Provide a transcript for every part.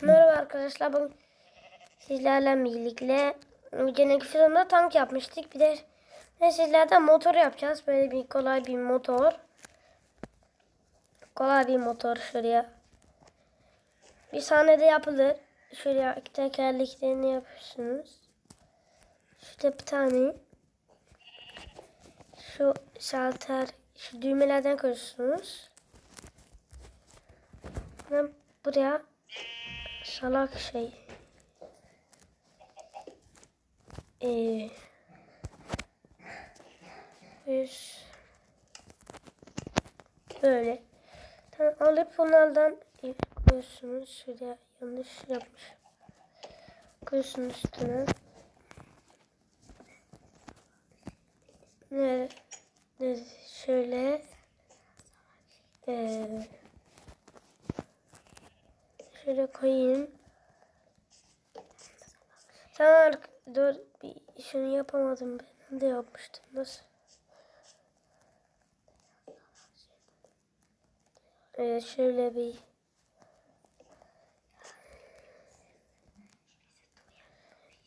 Merhaba arkadaşlar. Bugün sizlerle birlikte genel filmde tank yapmıştık. Bir de ne sizlerden motor yapacağız. Böyle bir kolay bir motor. Kolay bir motor şuraya. Bir sahnede yapılır. Şuraya tekerleklerini yapıyorsunuz. Şurada bir tane. Şu şalter, şu düğmelerden koyuyorsunuz. Ve buraya salak şey. Ee, biz böyle tamam, alıp bunlardan koyuyorsunuz. Şuraya yanlış yapmış. Koyuyorsunuz üstüne. Ne, ne şöyle ee, Şöyle koyayım. Ark- dur bir şunu yapamadım. Ben de yapmıştım. Nasıl? Evet şöyle bir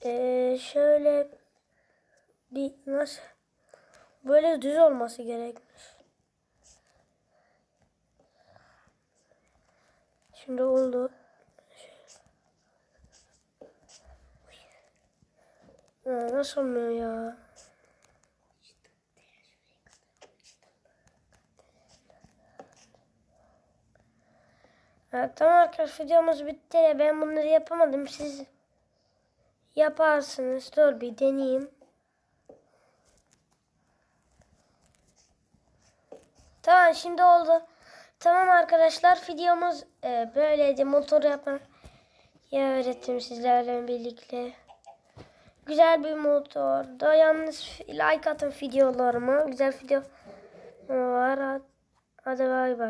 ee, şöyle bir nasıl böyle düz olması gerekmiş. Şimdi oldu. Ha, nasıl olmuyor ya? Ha, tamam arkadaşlar videomuz bitti ben bunları yapamadım. Siz yaparsınız. Dur bir deneyeyim. Tamam şimdi oldu. Tamam arkadaşlar videomuz e, böyleydi. Motor yapmayı öğrettim sizlerle birlikte. Güzel bir motor. Da yalnız like atın videolarıma. Güzel video var. Hadi bay bay.